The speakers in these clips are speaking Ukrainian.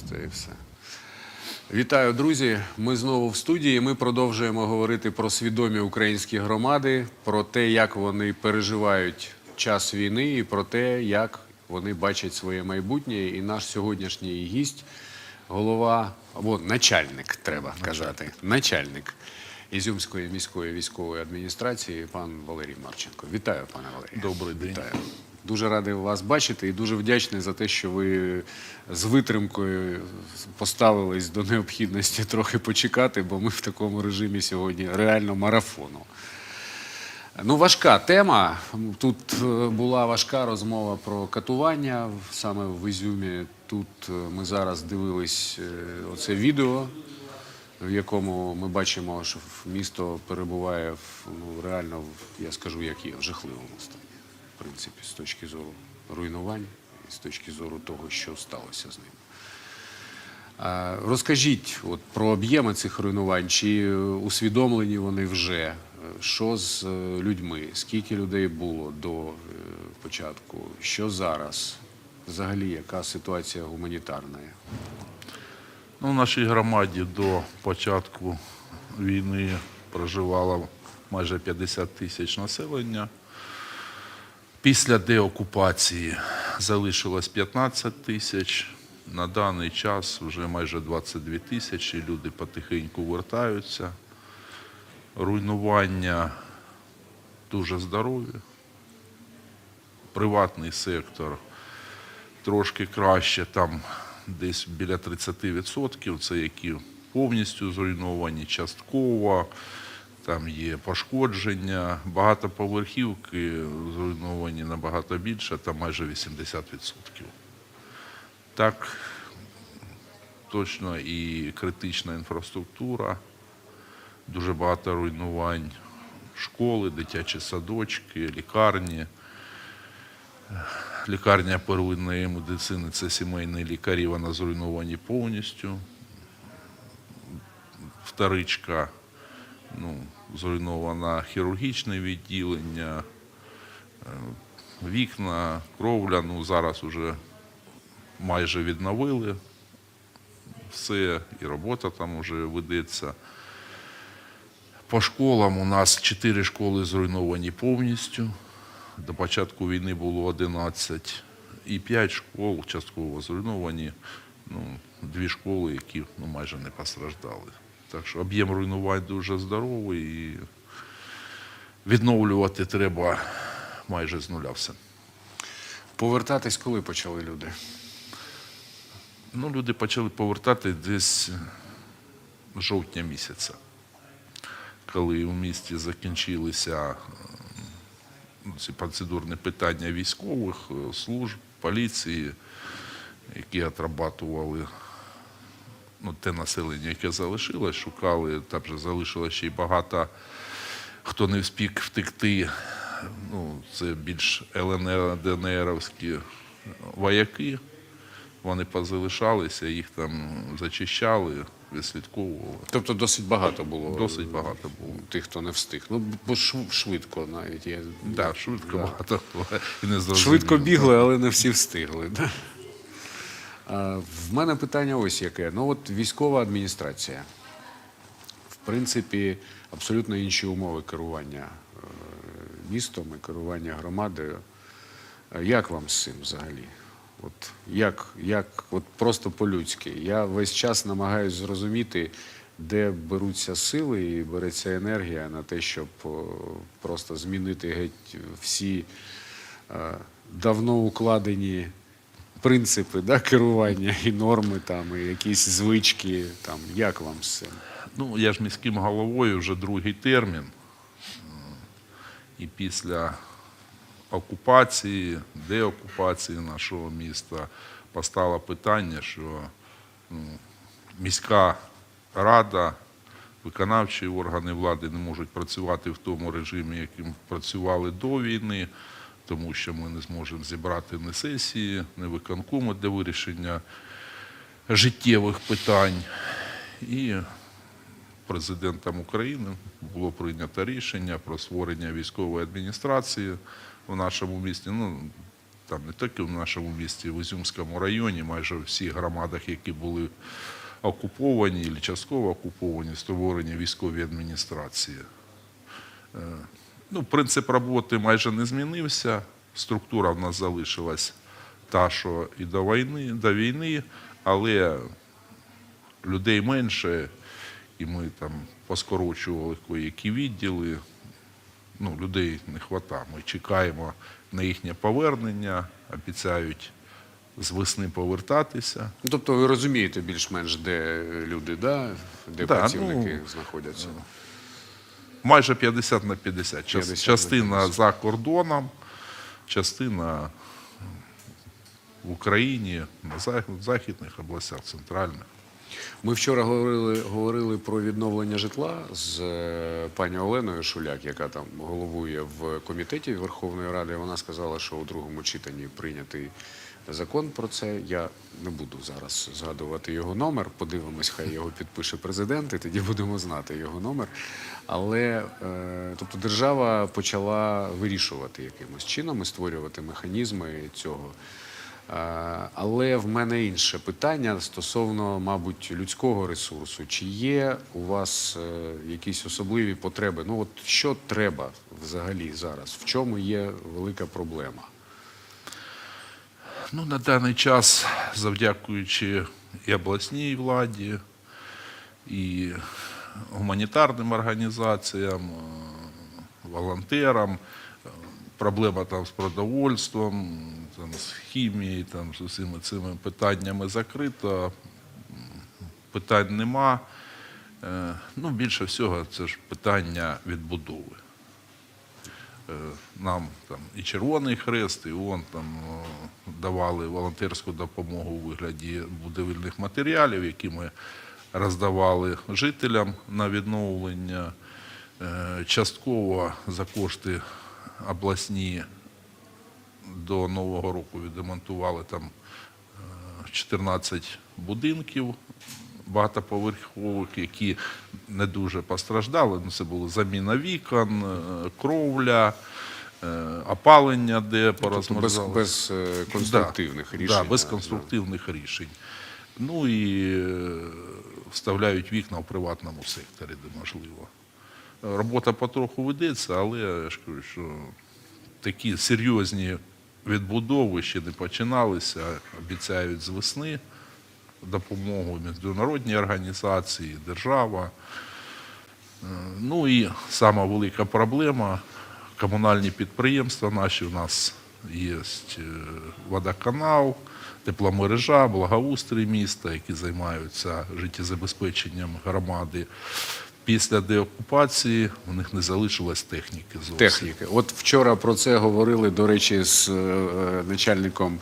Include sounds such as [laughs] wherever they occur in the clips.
просто і все. Вітаю, друзі! Ми знову в студії. Ми продовжуємо говорити про свідомі українські громади, про те, як вони переживають час війни, і про те, як вони бачать своє майбутнє. І наш сьогоднішній гість, голова або начальник, треба казати, начальник Ізюмської міської військової адміністрації, пан Валерій Марченко. Вітаю, пане Валерій. Добрий день. Вітаю. Дуже радий вас бачити і дуже вдячний за те, що ви з витримкою поставились до необхідності трохи почекати, бо ми в такому режимі сьогодні реально марафону. Ну, важка тема. Тут е, була важка розмова про катування саме в Ізюмі. Тут е, ми зараз дивились е, оце відео, в якому ми бачимо, що місто перебуває в ну, реально, я скажу, як є, в жахливому стані. Принципі, з точки зору руйнувань і з точки зору того, що сталося з ним. Розкажіть от, про об'єми цих руйнувань, чи усвідомлені вони вже, що з е, людьми, скільки людей було до е, початку, що зараз, взагалі, яка ситуація гуманітарна? Ну, в нашій громаді до початку війни проживало майже 50 тисяч населення. Після деокупації залишилось 15 тисяч. На даний час вже майже 22 тисячі. Люди потихеньку вертаються. Руйнування дуже здорові. Приватний сектор трошки краще, там десь біля 30%, це які повністю зруйновані, частково, там є пошкодження, багатоповерхівки зруйновані набагато більше, там майже 80%. Так, точно і критична інфраструктура, дуже багато руйнувань, школи, дитячі садочки, лікарні. Лікарня первинної медицини це сімейні лікарі, вона зруйновані повністю. Вторичка, ну, зруйнована хірургічне відділення, е, вікна, кровля, ну зараз вже майже відновили все, і робота там вже ведеться. По школам у нас чотири школи зруйновані повністю. До початку війни було 11 і 5 школ частково зруйновані. Ну, дві школи, які ну, майже не постраждали. Так що об'єм руйнувань дуже здоровий і відновлювати треба майже з нуля все. Повертатись, коли почали люди? Ну, люди почали повертати десь з жовтня місяця, коли у місті закінчилися е, ці процедурні питання військових, е, служб, поліції, які отрабатували ну, те населення, яке залишилось, шукали, там же залишилось ще й багато, хто не встиг втекти. Ну, це більш ЛНР, ДНРовські вояки. Вони позалишалися, їх там зачищали, відслідковували. Тобто досить багато було Досить багато було. тих, хто не встиг. Ну, бо швидко навіть. Я... Так, швидко Да. багато було і не. Швидко бігли, але не всі встигли. Да? В мене питання ось яке. Ну от військова адміністрація. В принципі, абсолютно інші умови керування е, містом і керування громадою. Як вам з цим взагалі? От як, як от просто по-людськи. Я весь час намагаюся зрозуміти, де беруться сили і береться енергія на те, щоб просто змінити геть всі е, давно укладені принципи да, керування і норми, там, і якісь звички. Там, як вам з цим? Ну, я ж міським головою вже другий термін. І після окупації, деокупації нашого міста постало питання, що ну, міська рада, виконавчі органи влади не можуть працювати в тому режимі, яким працювали до війни, тому що ми не зможемо зібрати ні сесії, ні виконкому для вирішення життєвих питань. І президентом України було прийнято рішення про створення військової адміністрації в нашому місті. Ну, там не тільки в нашому місті, в Ізюмському районі, майже в всіх громадах, які були окуповані або частково окуповані, створені військові адміністрації. Е, Ну, принцип роботи майже не змінився. Структура в нас залишилась та, що і до війни, до війни, але людей менше, і ми там поскорочували які відділи. Ну, людей не вистачає. Ми чекаємо на їхнє повернення, обіцяють з весни повертатися. Тобто ви розумієте більш-менш, де люди, да? де Да, працівники ну, знаходяться. Майже 50 на 50. Час- 50 на частина 50. за кордоном, частина в Україні, на західних областях, центральних. Ми вчора говорили, говорили про відновлення житла з е, пані Оленою Шуляк, яка там головує в комітеті Верховної Ради. Вона сказала, що у другому читанні прийнятий закон про це. Я не буду зараз згадувати його номер. Подивимось, хай його підпише президент, і тоді будемо знати його номер. Але е, тобто держава почала вирішувати якимось чином і створювати механізми цього. Е, Але в мене інше питання стосовно, мабуть, людського ресурсу. Чи є у вас е, якісь особливі потреби? Ну от що треба взагалі зараз? В чому є велика проблема? Ну, на даний час, завдякуючи і обласній владі, і гуманітарним організаціям, е, волонтерам, е, проблема там з продовольством, там, з хімією, там, з усіма цими питаннями закрита, питань нема. Е, Ну, більше всього, це ж питання відбудови. Е, нам там і Червоний Хрест, і ООН там е, давали волонтерську допомогу у вигляді будівельних матеріалів, які ми роздавали жителям на відновлення. Е, Частково за кошти обласні до Нового року відремонтували там е, 14 будинків багатоповерхових, які не дуже постраждали. Це була заміна вікон, е, кровля, е, опалення, де Тобто без, без е, конструктивних Да, рішень. Да, без конструктивних рішень. Ну і вставляють вікна в приватному секторі, де можливо. Робота потроху ведеться, але я ж кажу, що такі серйозні відбудови ще не починалися, обіцяють з весни допомогу міжнародні організації, держава. Е, Ну і сама велика проблема комунальні підприємства наші. У нас є е, водоканал, тепломережа, благоустрій міста, які займаються життєзабезпеченням громади. Після деокупації у них не залишилось техніки зовсім. Техніки. От вчора про це говорили, до речі, з е, начальником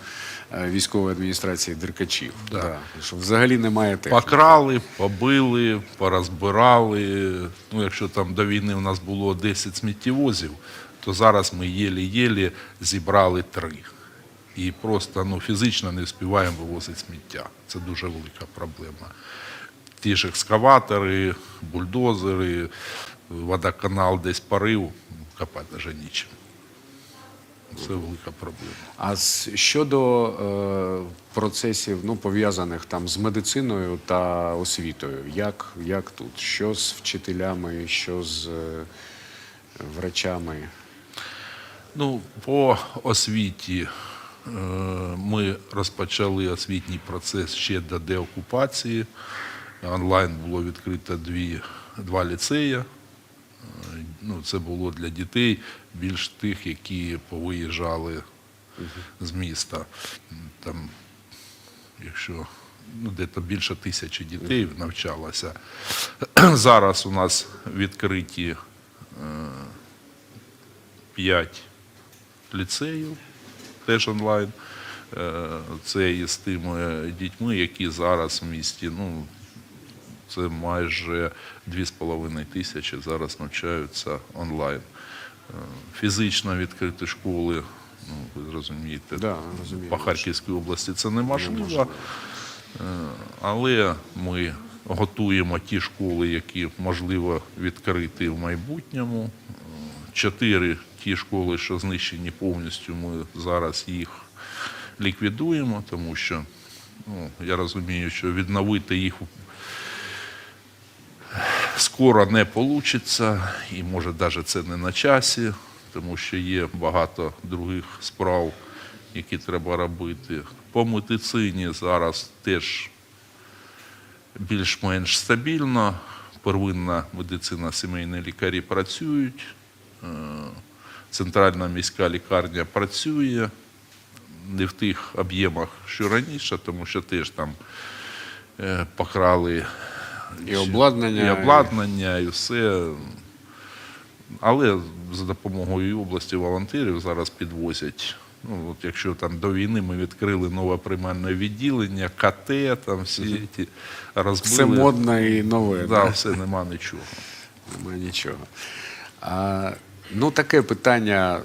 військової адміністрації Деркачів. Да. Що взагалі немає техніки. Покрали, побили, порозбирали. Ну, якщо там до війни у нас було 10 сміттєвозів, то зараз ми єлі-єлі зібрали три. І просто ну, фізично не встигаємо вивозити сміття. Це дуже велика проблема. Ті ж екскаватори, бульдозери, водоканал десь парив, копати навіть нічим. Це велика проблема. А щодо е, процесів, ну пов'язаних там з медициною та освітою, як, як тут? Що з вчителями, що з е, врачами? Ну, по освіті е, ми розпочали освітній процес ще до деокупації. Онлайн було відкрито дві, два ліцеї. Ну, це було для дітей більш тих, які повиїжджали з міста. Там, якщо ну, десь більше тисячі дітей навчалося. [clears throat] Зараз у нас відкриті п'ять ліцеїв, теж онлайн. Е, Це і з тими дітьми, які зараз в місті, ну, це майже 2,5 тисячі зараз навчаються онлайн. Фізично відкриті школи, ну, ви зрозумієте, Да, розумію. по Харківській області це неможливо. Неможливо. Е, Але ми готуємо ті школи, які можливо відкрити в майбутньому. Е, Чотири ті школи, що знищені повністю, ми зараз їх ліквідуємо, тому що ну, я розумію, що відновити їх скоро не вийде, і може навіть це не на часі, тому що є багато других справ, які треба робити. По медицині зараз теж більш-менш стабільно. Первинна медицина, сімейні лікарі працюють, е, центральна міська лікарня працює не в тих об'ємах, що раніше, тому що теж там е, покрали І обладнання, і обладнання, і все. Але за допомогою і області волонтерів зараз підвозять. Ну, от якщо там до війни ми відкрили нове приймальне відділення, КТ, там всі ті розбили. Все модно і нове. Да, да? все нема нічого. Немає нічого. А, ну, таке питання,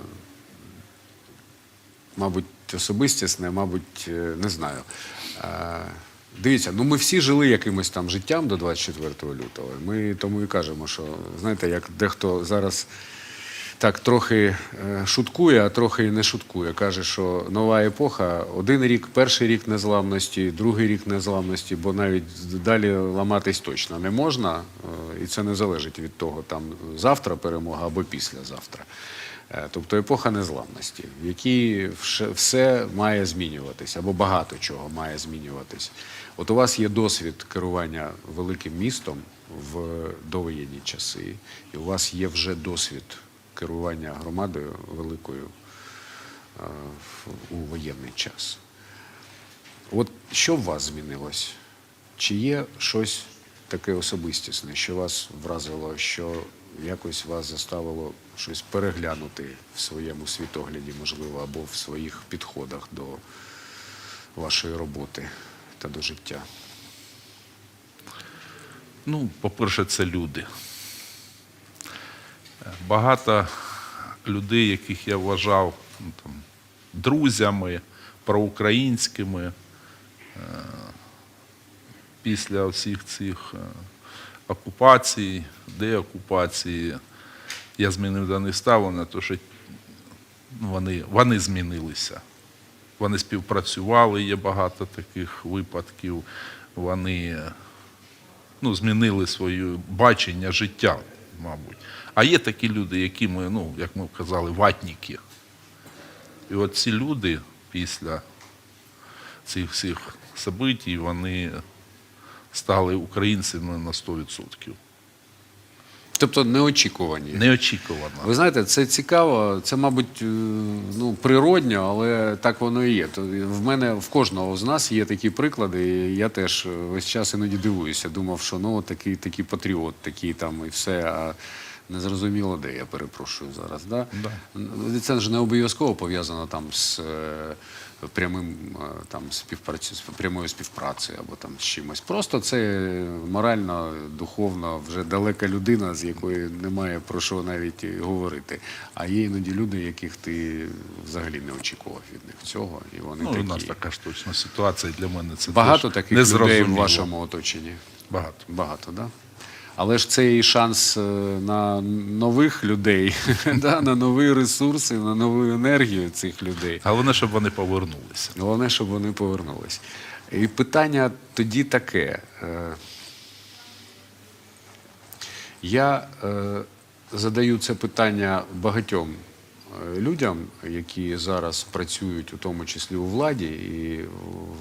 мабуть, особистісне, мабуть, е, не знаю. А, дивіться, ну ми всі жили якимось там життям до 24 лютого. Ми тому і кажемо, що знаєте, як дехто зараз так трохи е, шуткує, а трохи і не шуткує. Каже, що нова епоха, один рік, перший рік незламності, другий рік незламності, бо навіть далі ламатись точно не можна, е, і це не залежить від того, там завтра перемога або післязавтра. Е, Тобто епоха незламності, в якій все має змінюватись, або багато чого має змінюватись. От у вас є досвід керування великим містом в довоєнні часи, і у вас є вже досвід керування громадою великою е, у воєнний час. От що в вас змінилось? Чи є щось таке особистісне, що вас вразило, що якось вас заставило щось переглянути в своєму світогляді, можливо, або в своїх підходах до вашої роботи та до життя? Ну, по-перше, це люди. Багато людей, яких я вважав ну, там, друзями, проукраїнськими, е, після всіх цих окупацій, деокупації, я змінив до них ставлення, тому що вони, вони змінилися. Вони співпрацювали, є багато таких випадків. Вони ну, змінили своє бачення життя, мабуть. А є такі люди, які ми, ну, як ми казали, ватніки. І от ці люди після цих всіх событий, вони стали українцями на 100%. Тобто неочікувані. Неочікувано. Ви знаєте, це цікаво, це, мабуть, е, ну, природньо, але так воно і є. То в мене в кожного з нас є такі приклади, і я теж е, весь час іноді дивуюся. Думав, що ну такий, такий патріот, такий там і все. А не зрозуміло, де я перепрошую зараз. Да? Да. Це ж не обов'язково пов'язано там з е, прямим е, там співпрацю з прямою співпрацею або там з чимось. Просто це морально, духовно вже далека людина, з якою немає про що навіть говорити. А є іноді люди, яких ти взагалі не очікував від них цього, і вони Ну, такі. у нас така ж точно ситуація для мене це Багато таких людей в вашому оточенні. Багато. Багато, так? Да? Але ж це і шанс е, на нових людей, [laughs] да, на нові ресурси, на нову енергію цих людей. Головне, щоб вони повернулися. Головне, щоб вони повернулись. І питання тоді таке. е, Я е, задаю це питання багатьом людям, які зараз працюють, у тому числі у владі, і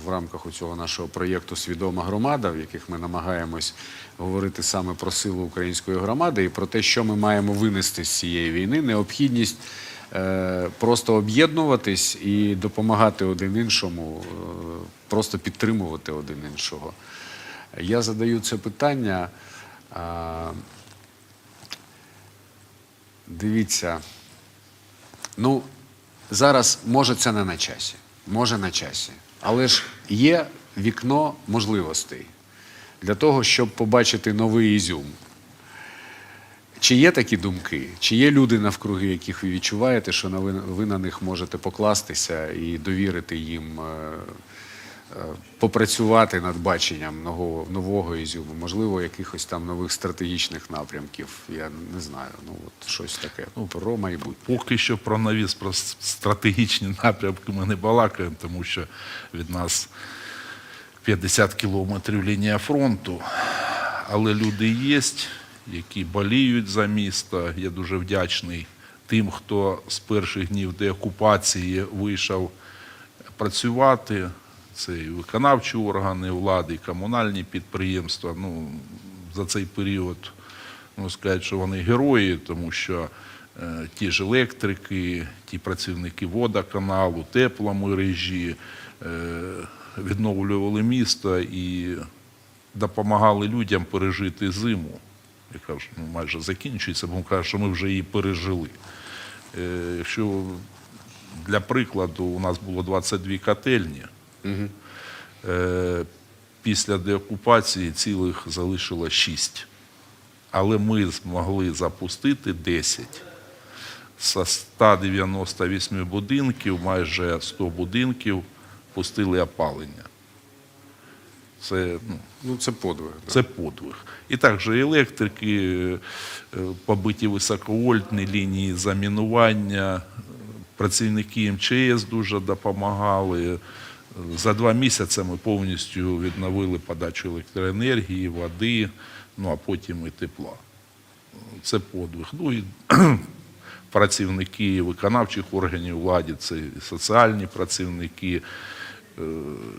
в рамках цього нашого проєкту Свідома громада, в яких ми намагаємось говорити саме про силу української громади і про те, що ми маємо винести з цієї війни, необхідність е, просто об'єднуватись і допомагати один іншому, е, просто підтримувати один іншого. Я задаю це питання. Дивіться, ну, зараз може це не на часі, може на часі, але ж є вікно можливостей для того, щоб побачити новий ізюм. Чи є такі думки? Чи є люди навкруги, яких ви відчуваєте, що ви, на них можете покластися і довірити їм е, попрацювати над баченням нового, нового Ізюму, можливо, якихось там нових стратегічних напрямків. Я не знаю. Ну от щось таке Ну про майбутнє. Поки що про навіс, про стратегічні напрямки ми не балакаємо, тому що від нас 50 кілометрів лінія фронту. Але люди є, які боліють за місто. Я дуже вдячний тим, хто з перших днів деокупації вийшов працювати. Це і виконавчі органи влади, і комунальні підприємства. Ну, за цей період можна сказати, що вони герої, тому що е, ті ж електрики, ті працівники водоканалу, тепломережі е, відновлювали місто і допомагали людям пережити зиму, яка ж ну, майже закінчується, бо каже, що ми вже її пережили. Е, Якщо для прикладу у нас було 22 котельні, е, після деокупації цілих залишилось 6. Але ми змогли запустити 10. З 198 будинків, майже 100 будинків пустили опалення. Це ну, Ну це подвиг. да. це подвиг. І також електрики, е, побиті високовольтні лінії замінування, працівники МЧС дуже допомагали. За два місяці ми повністю відновили подачу електроенергії, води, ну а потім і тепла. Це подвиг. Ну і [clears throat] працівники виконавчих органів влади, це і соціальні працівники. Е,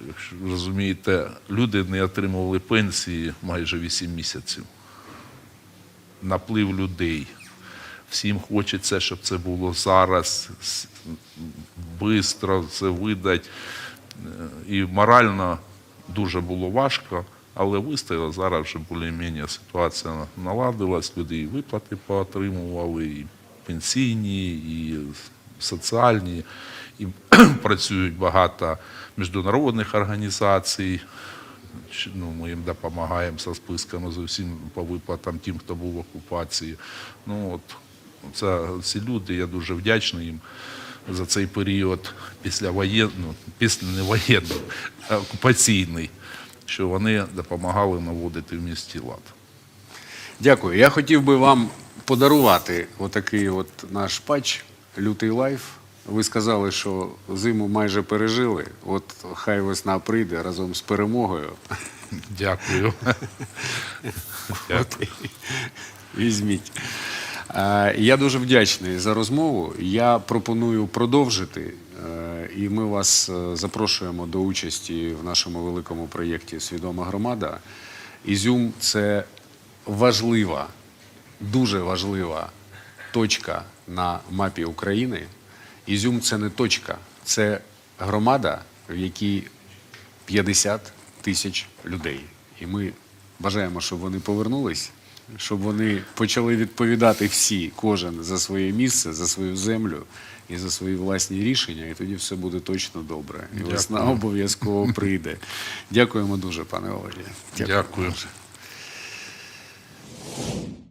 Якщо розумієте, люди не отримували пенсії майже 8 місяців. Наплив людей. Всім хочеться, щоб це було зараз, швидко це видать. І морально дуже було важко, але вистояло. Зараз вже більш-менш ситуація наладилась, люди і виплати поотримували, і пенсійні, і соціальні, і [clears throat] працюють багато міжнародних організацій. Ну, ми їм допомагаємо зі списками з усім по виплатам тим, хто був в окупації. Ну, от, це, ці люди, я дуже вдячний їм за цей період після воєнного, після не воєнного, а окупаційний, що вони допомагали наводити в місті лад. Дякую. Я хотів би вам подарувати отакий от наш патч Лютий лайф. Ви сказали, що зиму майже пережили. От хай весна прийде разом з перемогою. Дякую. Візьміть. Е, Я дуже вдячний за розмову. Я пропоную продовжити, е, і ми вас е, запрошуємо до участі в нашому великому проєкті Свідома громада. Ізюм це важлива, дуже важлива точка на мапі України. Ізюм це не точка, це громада, в якій 50 тисяч людей. І ми бажаємо, щоб вони повернулись, щоб вони почали відповідати всі, кожен за своє місце, за свою землю і за свої власні рішення, і тоді все буде точно добре. І весна [laughs] обов'язково прийде. Дякуємо дуже, пане Валерію. Дякую. дуже.